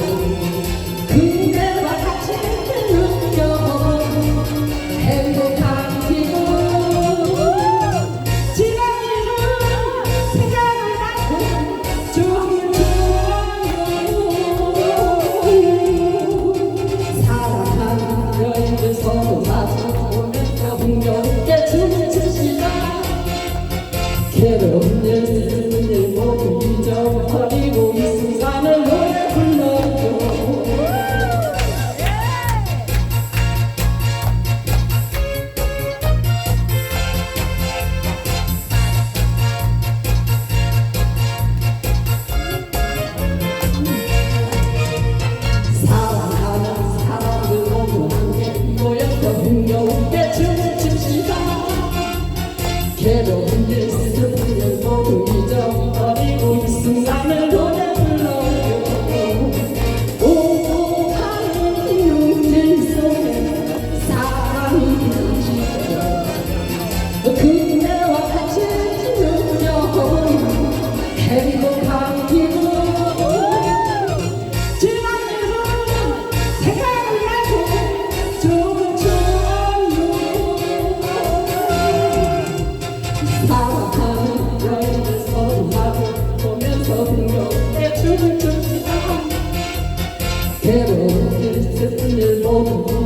Oh, 새로운 뉴스 보는 이점. 괴로울 틈을 보고